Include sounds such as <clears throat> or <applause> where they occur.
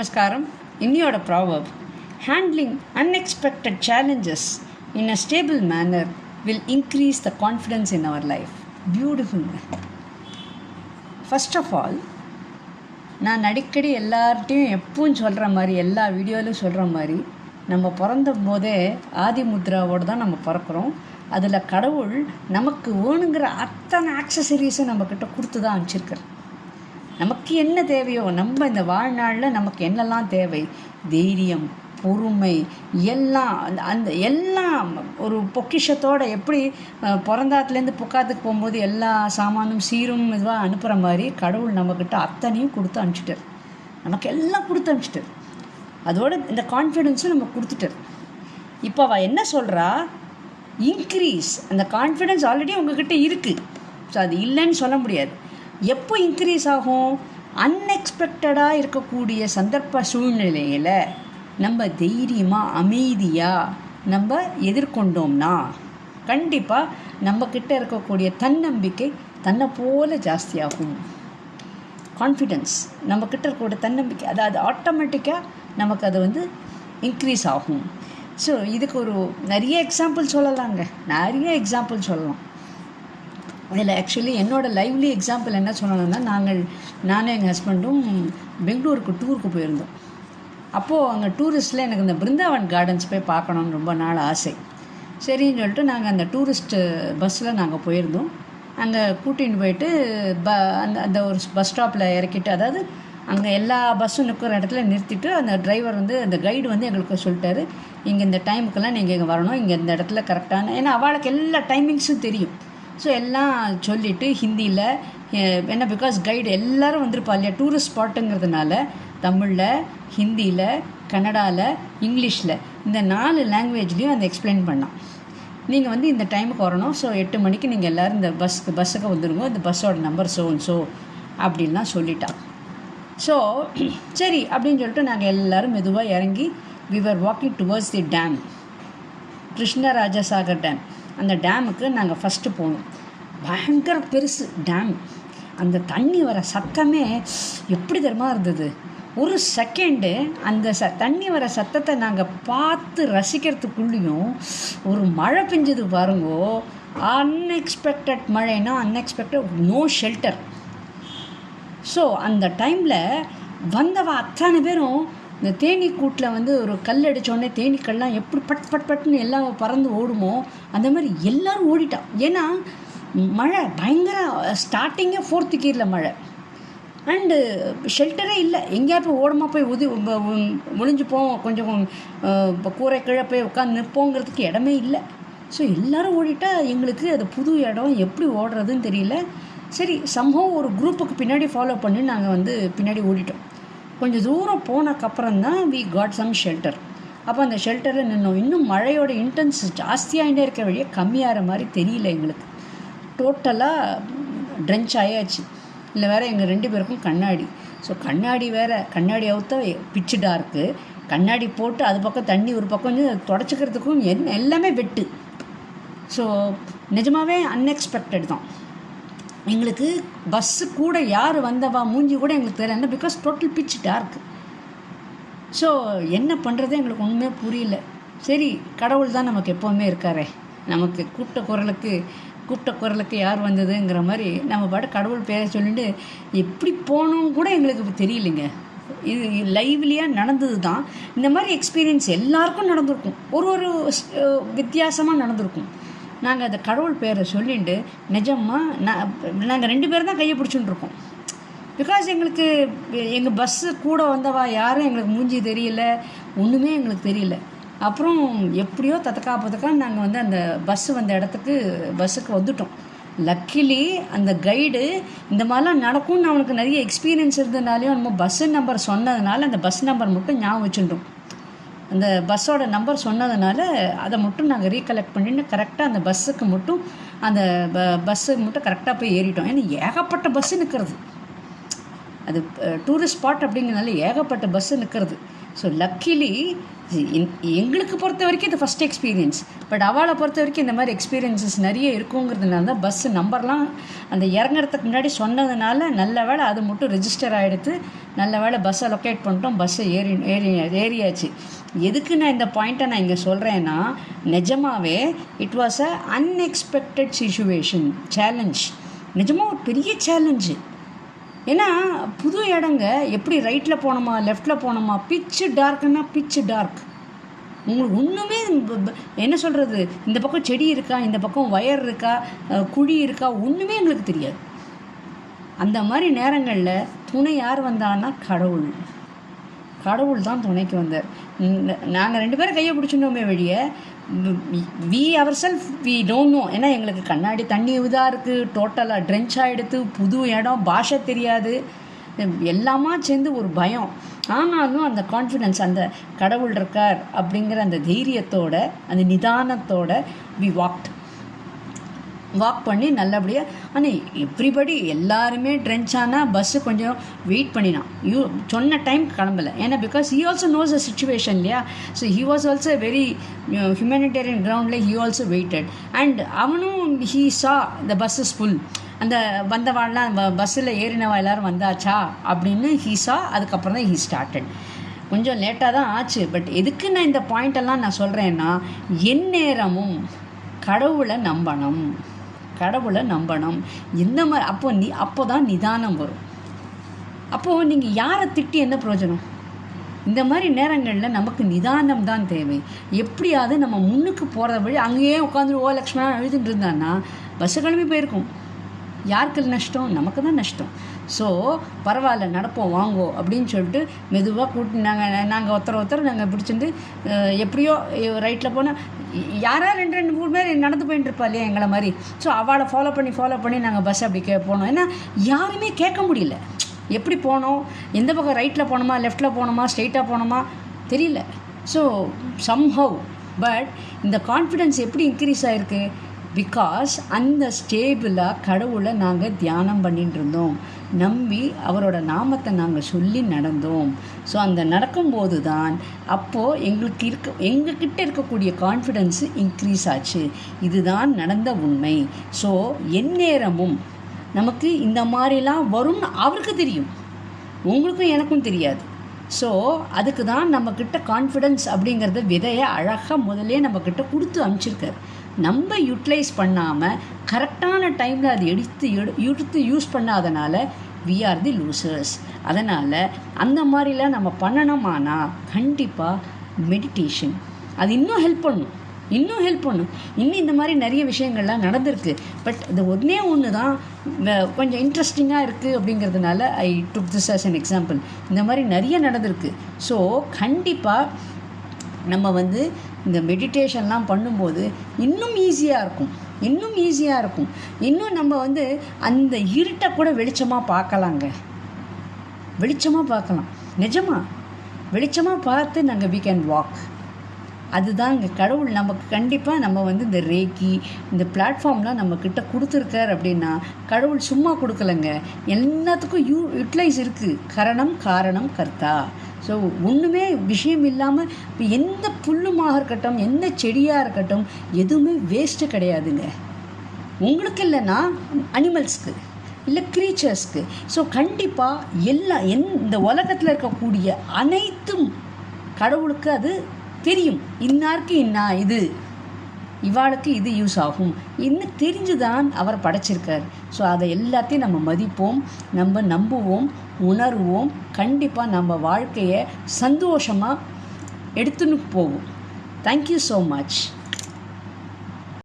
நமஸ்காரம். இன்னியோட proverb handling unexpected challenges in a stable manner will increase the confidence in our life பியூட்டிஃபுல்ங்க first of all நான் அடிக்கடி எல்லார்ட்டையும் எப்பவும் சொல்கிற மாதிரி எல்லா வீடியோலையும் சொல்கிற மாதிரி நம்ம பிறந்த போதே ஆதி முத்ராவோடு தான் நம்ம பிறக்கிறோம். அதில் கடவுள் நமக்கு வேணுங்கிற அத்தனை ஆக்சசரிஸும் நம்மக்கிட்ட கொடுத்து தான் அனுப்பிச்சிருக்கார் நமக்கு என்ன தேவையோ நம்ம இந்த வாழ்நாளில் நமக்கு என்னெல்லாம் தேவை? தைரியம் பொறுமை எல்லாம் அந்த- அந்த எல்லாம் ஒரு பொக்கிஷத்தோடு எப்படி பிறந்தாத்துலேருந்து புக்காத்துக்கு போகும்போது எல்லா சாமானும் சீரும் இதுவாக அனுப்புகிற மாதிரி கடவுள் நம்மக்கிட்ட அத்தனையும் கொடுத்து அனுப்பிச்சிட்டார். நமக்கு எல்லாம் கொடுத்து அனுப்பிச்சிட்டார். அதோட இந்த கான்ஃபிடென்ஸும் நம்ம கொடுத்துட்டார். இப்போ அவள் என்ன சொல்கிறா இன்க்ரீஸ் அந்த கான்ஃபிடென்ஸ் ஆல்ரெடி உங்ககிட்ட இருக்குது ஸோ அது இல்லைன்னு சொல்ல முடியாது. எப்போ இன்க்ரீஸ் ஆகும்? அன்எக்ஸ்பெக்டடாக இருக்கக்கூடிய சந்தர்ப்ப சூழ்நிலையில் நம்ம தைரியமாக அமைதியாக நம்ம எதிர்கொண்டோம்னா கண்டிப்பாக நம்மக்கிட்ட இருக்கக்கூடிய தன்னம்பிக்கை தன்னை போல ஜாஸ்தியாகும். கான்ஃபிடென்ஸ் நம்மக்கிட்ட இருக்கக்கூடிய தன்னம்பிக்கை அதாவது ஆட்டோமேட்டிக்காக நமக்கு அது வந்து இன்க்ரீஸ் ஆகும். ஸோ இதுக்கு ஒரு நிறைய எக்ஸாம்பிள் சொல்லலாங்க. நிறைய எக்ஸாம்பிள் சொல்லலாம். இதில் ஆக்சுவலி என்னோடய லைவ்லி எக்ஸாம்பிள் என்ன சொல்லணும்னா நாங்கள் நானும் எங்கள் ஹஸ்பண்டும் பெங்களூருக்கு டூருக்கு போயிருந்தோம். அப்போது அங்கே டூரிஸ்ட்டில் எனக்கு இந்த பிருந்தாவன் கார்டன்ஸ் போய் பார்க்கணுன்னு ரொம்ப நாள் ஆசை. சரின்னு சொல்லிட்டு நாங்கள் அந்த டூரிஸ்ட்டு பஸ்ஸில் நாங்கள் போயிருந்தோம். அங்கே கூட்டின்னு போயிட்டு ப அந்த அந்த ஒரு பஸ் ஸ்டாப்பில் இறக்கிட்டு அதாவது அங்கே எல்லா பஸ்ஸும் நிற்கிற இடத்துல நிறுத்திட்டு அந்த டிரைவர் வந்து அந்த கைடு வந்து எங்களுக்கு சொல்லிட்டாரு இங்கே இந்த டைமுக்கெல்லாம் நீங்கள் இங்கே வரணும் இங்கே இந்த இடத்துல கரெக்டான ஏன்னா அவளுக்கு எல்லா டைமிங்ஸும் தெரியும். ஸோ எல்லாம் சொல்லிவிட்டு ஹிந்தியில் என்ன பிகாஸ் கைடு எல்லோரும் வந்திருப்பா இல்லையா? டூரிஸ்ட் ஸ்பாட்டுங்கிறதுனால தமிழில் ஹிந்தியில் கன்னடாவில் இங்கிலீஷில் இந்த நாலு லாங்குவேஜ்லேயும் அந்த எக்ஸ்பிளைன் பண்ணான். நீங்கள் வந்து இந்த டைமுக்கு வரணும். ஸோ எட்டு மணிக்கு நீங்கள் எல்லோரும் இந்த பஸ்ஸுக்கு பஸ்ஸுக்கு வந்துருங்க. இந்த பஸ்ஸோட நம்பர் ஸோ ஸோ அப்படின்லாம் சொல்லிட்டான். ஸோ <clears throat> சரி அப்படின்னு சொல்லிட்டு நாங்கள் எல்லோரும் மெதுவாக இறங்கி we were walking towards the dam Krishnarajasagar dam அந்த டேமுக்கு நாங்கள் ஃபஸ்ட்டு போனோம். பயங்கர பெருசு டேம். அந்த தண்ணி வர சத்தமே எப்படி தெரியுமா இருந்தது? ஒரு செகண்டு அந்த ச தண்ணி வர சத்தத்தை நாங்கள் பார்த்து ரசிக்கிறதுக்குள்ளேயும் ஒரு மழை பெஞ்சது பாருங்கோ. அன்எக்ஸ்பெக்டட் மழைனா அன்எக்ஸ்பெக்டட் நோ ஷெல்டர் ஸோ அந்த டைமில் வந்தவ அத்தனை பேரும் இந்த தேனீ கூட்டில் வந்து ஒரு கல் அடித்தோடனே தேனீக்கள்லாம் எப்படி பட் பட் பட்டுன்னு எல்லாம் பறந்து ஓடுமோ அந்த மாதிரி எல்லாரும் ஓடிட்டான் ஏன்னா மழை பயங்கர ஸ்டார்டிங்கே ஃபோர்த்து கீரில் மழை. அண்டு ஷெல்டரே இல்லை. எங்கேயா போய் ஓடமா போய் உதி உ- ஒளிஞ்சுப்போம் கொஞ்சம் கூரை கீழே போய் உட்காந்து நிற்போங்கிறதுக்கு இடமே இல்லை. ஸோ எல்லோரும் ஓடிட்டா எங்களுக்கு அது புது இடம் எப்படி ஓடுறதுன்னு தெரியல. சரி சம்பவம் ஒரு குரூப்புக்கு பின்னாடி ஃபாலோ பண்ணி நாங்கள் வந்து பின்னாடி ஓடிட்டோம். கொஞ்சம் தூரம் போனக்கப்புறம் தான் வி காட் சம் ஷெல்டர் அப்போ அந்த ஷெல்டரில் நின்னோம். இன்னும் மழையோட இன்டென்ஸ் ஜாஸ்தியாகிட்டே இருக்க வழியே கம்மியாகிற மாதிரி தெரியல எங்களுக்கு. டோட்டலாக ட்ரென்ச் ஆயாச்சு. இல்லை வேறு எங்கள் ரெண்டு பேருக்கும் கண்ணாடி. ஸோ கண்ணாடி வேறு கண்ணாடி அவுத்த பிச்சு டார்க்கு கண்ணாடி போட்டு அது பக்கம் தண்ணி ஒரு பக்கம் தொடச்சிக்கிறதுக்கும் என்ன எல்லாமே வெட்டு. ஸோ நிஜமாவே அன்எக்ஸ்பெக்டட் தான். எங்களுக்கு பஸ்ஸு கூட யார் வந்தவா? மூஞ்சி கூட எங்களுக்கு தெரியல. Because total pitch dark so என்ன பண்ணுறது எங்களுக்கு ஒன்றுமே புரியல. சரி கடவுள் தான் நமக்கு எப்போவுமே இருக்காரே. நமக்கு கூப்பிட்ட குரலுக்கு கூப்பிட்ட குரலுக்கு யார் வந்ததுங்கிற மாதிரி நம்ம பாட்டு கடவுள் பேரை சொல்லிட்டு எப்படி போகணும்னு கூட எங்களுக்கு தெரியலைங்க. இது லைவ்லியாக நடந்தது தான் இந்த மாதிரி எக்ஸ்பீரியன்ஸ் எல்லாருக்கும் நடந்திருக்கும். ஒரு ஒரு வித்தியாசமாக நடந்திருக்கும். நாங்கள் அந்த கடவுள் பேரை சொல்லிட்டு நிஜமாக நான் நாங்கள் ரெண்டு பேரும் தான் கையை பிடிச்சுட்டு இருக்கோம் பிகாஸ் எங்களுக்கு எங்கள் பஸ்ஸு கூட வந்தவா யாரும் எங்களுக்கு மூஞ்சி தெரியல ஒன்றுமே எங்களுக்கு தெரியல. அப்புறம் எப்படியோ தத்தக்கா பத்தக்கா நாங்கள் வந்து அந்த பஸ்ஸு வந்த இடத்துக்கு பஸ்ஸுக்கு வந்துட்டோம். லக்கிலி அந்த கைடு இந்த மாதிரிலாம் நடக்கும்னு அவனுக்கு நிறைய எக்ஸ்பீரியன்ஸ் இருந்ததுனாலையும் நம்ம பஸ்ஸு நம்பர் சொன்னதுனால அந்த பஸ் நம்பர் மட்டும் ஞாபகம் வச்சுட்டோம் அந்த பஸ்ஸோட நம்பர் சொன்னதுனால அதை மட்டும் நாங்கள் ரீகலெக்ட் பண்ணிட்டு கரெக்டாக அந்த பஸ்ஸுக்கு மட்டும் அந்த ப பஸ்ஸுக்கு மட்டும் கரெக்டாக போய் ஏறிட்டோம். ஏன்னா ஏகப்பட்ட பஸ்ஸு நிற்கிறது அது டூரிஸ்ட் ஸ்பாட் அப்படிங்கிறனால ஏகப்பட்ட பஸ்ஸு நிற்கிறது ஸோ லக்கிலி எங்களுக்கு பொறுத்த வரைக்கும் இது ஃபஸ்ட் எக்ஸ்பீரியன்ஸ் பட் அவளை பொறுத்த வரைக்கும் இந்த மாதிரி எக்ஸ்பீரியன்ஸஸ் நிறைய இருக்குங்கிறதுனால தான் பஸ்ஸு நம்பர்லாம் அந்த இறங்குறதுக்கு முன்னாடி சொன்னதுனால நல்ல வேளை அது மட்டும் ரிஜிஸ்டர் ஆகிடுத்து நல்ல வேளை பஸ்ஸை லொக்கேட் பண்ணிட்டோம் பஸ்ஸை ஏறி ஏறி ஏறியாச்சு. எதுக்கு நான் இந்த பாயிண்ட்டை நான் இங்கே சொல்கிறேன்னா நிஜமாவே it was a unexpected situation challenge நிஜமாக ஒரு பெரிய சேலஞ்சு ஏன்னா புது இடங்க எப்படி ரைட்டில் போனோமா லெஃப்டில் போனோமா பிச்சு டார்க்குன்னா பிச்சு டார்க் உங்களுக்கு ஒன்றுமே என்ன சொல்கிறது இந்த பக்கம் செடி இருக்கா இந்த பக்கம் ஒயர் இருக்கா குழி இருக்கா ஒன்றுமே எங்களுக்கு தெரியாது. அந்த மாதிரி நேரங்களில் துணை யார் வந்தான்னா கடவுள். கடவுள் தான் துணைக்கு வந்தார். நாங்கள் ரெண்டு பேரும் கையை பிடிச்சிருந்தோமே வெளிய. We our self we don't know ஏன்னா எங்களுக்கு கண்ணாடி தண்ணி இதாக இருக்குது டோட்டலாக ட்ரென்ச் ஆகிடுத்து புது இடம் பாஷை தெரியாது. எல்லாமா சேர்ந்து ஒரு பயம். ஆனாலும் அந்த கான்ஃபிடென்ஸ் அந்த கடவுள் இருக்கார் அப்படிங்கிற அந்த தைரியத்தோட அந்த நிதானத்தோட வி வாக்ட் வாக் பண்ணி நல்லபடியாக ஆனால் எவ்ரிபடி எல்லாருமே ட்ரென்ச் ஆனால் பஸ்ஸு கொஞ்சம் வெயிட் பண்ணினான். யூ சொன்ன டைம் கிளம்பல. ஏன்னா because he also knows a situation இல்லையா? So he was also very humanitarian கிரவுண்டில் ஹி ஆல்சோ வெயிட்டட் அண்ட் அவனும் he saw the bus is full அந்த வந்தவாள்லாம் பஸ்ஸில் ஏறினவா எல்லோரும் வந்தாச்சா? அப்படின்னு ஹீ சா அதுக்கப்புறம் தான் ஹீ ஸ்டார்டட் கொஞ்சம் லேட்டாக தான் ஆச்சு. பட் எதுக்கு நான் இந்த பாயிண்டெல்லாம் நான் சொல்கிறேன்னா எந்நேரமும் கடவுளை நம்பணும். கடவுளை நம்பணும். இந்த மாதிரி அப்போ நீ அப்போ தான் நிதானம் வரும். அப்போது நீங்கள் யாரை திட்டி என்ன பிரயோஜனம்? இந்த மாதிரி நேரங்களில் நமக்கு நிதானம் தான் தேவை. எப்படியாவது நம்ம முன்னுக்கு போகிற வழி அங்கேயே உட்காந்துட்டு ஓ லக்ஷ்மணா எழுதிட்டு இருந்தான்னா பஸ்ஸு கிளம்பி போயிருக்கும். யாருக்கு நஷ்டம்? நமக்கு தான் நஷ்டம். ஸோ பரவாயில்ல நடப்போம் வாங்கோ அப்படின்னு சொல்லிட்டு மெதுவாக கூட்டி நாங்கள் நாங்கள் ஒருத்தர் ஒருத்தர் நாங்கள் பிடிச்சிட்டு எப்படியோ ரைட்டில் போனால் யாரா ரெண்டு ரெண்டு மூணு பேர் நடந்து போயிட்டு இருப்பா இல்லையா எங்களை மாதிரி. ஸோ அவளை ஃபாலோ பண்ணி ஃபாலோ பண்ணி நாங்கள் பஸ் அப்படி கே போனோம். ஏன்னா யாருமே கேட்க முடியல. எப்படி போனோம்? எந்த பக்கம் ரைட்டில் போனோமா? லெஃப்ட்டில் போனோமா? ஸ்ட்ரெயிட்டாக போனோமா? தெரியல. ஸோ சம்ஹவ் பட் இந்த கான்ஃபிடென்ஸ் எப்படி இன்க்ரீஸ் ஆகிருக்கு பிகாஸ் அந்த ஸ்டேபிளாக கடவுளை நாங்கள் தியானம் பண்ணிட்டு இருந்தோம் நம்பி அவரோட நாமத்தை நாங்கள் சொல்லி நடந்தோம். ஸோ அந்த நடக்கும்போது தான் அப்போது எங்களுக்கு இருக்க எங்ககிட்ட இருக்கக்கூடிய கான்ஃபிடென்ஸு இன்க்ரீஸ் ஆச்சு. இதுதான் நடந்த உண்மை. ஸோ எந்நேரமும் நமக்கு இந்த மாதிரிலாம் வரும்னு அவருக்கு தெரியும். உங்களுக்கும் எனக்கும் தெரியாது. ஸோ அதுக்கு தான் நம்மக்கிட்ட கான்ஃபிடென்ஸ் அப்படிங்கிறத விதையை அழகாக முதல்லே நம்மக்கிட்ட கொடுத்து அனுப்பிச்சிருக்காரு. நம்ம யூட்டிலைஸ் பண்ணாமல் கரெக்டான டைமில் அது எடுத்து எடு எடுத்து யூஸ் பண்ணாதனால வி ஆர் தி லூசர்ஸ் அதனால் அந்த மாதிரிலாம் நம்ம பண்ணணுமானா கண்டிப்பாக மெடிடேஷன் அது இன்னும் ஹெல்ப் பண்ணும். இன்னும் ஹெல்ப் பண்ணும். இன்னும் இந்த மாதிரி நிறைய விஷயங்கள்லாம் நடந்திருக்கு. பட் இது ஒன்றே ஒன்று தான் வ- கொஞ்சம் இன்ட்ரெஸ்டிங்காக இருக்குது அப்படிங்கிறதுனால I took this as an example இந்த மாதிரி நிறைய நடந்திருக்கு. ஸோ கண்டிப்பாக நம்ம வந்து இந்த மெடிடேஷன்லாம் பண்ணும்போது இன்னும் ஈஸியாக இருக்கும். இன்னும் ஈஸியாக இருக்கும். இன்னும் நம்ம வந்து அந்த இருட்டை கூட வெளிச்சமாக பார்க்கலாங்க. வெளிச்சமாக பார்க்கலாம். நிஜமா. வெளிச்சமாக பார்த்து நாங்கள் வீ கேன் வாக் அதுதான் இங்கே கடவுள் நமக்கு கண்டிப்பாக நம்ம வந்து இந்த ரேக்கி இந்த பிளாட்ஃபார்ம்லாம் நம்மக்கிட்ட கொடுத்துருக்கார் அப்படின்னா கடவுள் சும்மா கொடுக்கலங்க. எல்லாத்துக்கும் யூ யூட்டிலைஸ் இருக்குது கரணம் காரணம் கர்த்தா. ஸோ ஒன்றுமே விஷயம் இல்லாமல் இப்போ எந்த புல்லுமாக இருக்கட்டும் எந்த செடியாக இருக்கட்டும் எதுவுமே வேஸ்ட்டு கிடையாதுங்க. உங்களுக்கு இல்லைன்னா அனிமல்ஸ்க்கு இல்லை க்ரீச்சர்ஸ்க்கு ஸோ கண்டிப்பாக எல்லா எந் இந்த உலகத்தில் இருக்கக்கூடிய அனைத்தும் கடவுளுக்கு அது தெரியும். இன்னாருக்கு இன்னா இது? இவாளுக்கு இது யூஸ் ஆகும். இன்னும் தெரிஞ்சுதான் அவர் படைச்சிருக்கார். ஸோ அதை எல்லாத்தையும் நம்ம மதிப்போம் நம்ம நம்புவோம் உணர்வோம். கண்டிப்பாக நம்ம வாழ்க்கையை சந்தோஷமாக எடுத்துன்னு போவோம். Thank you so much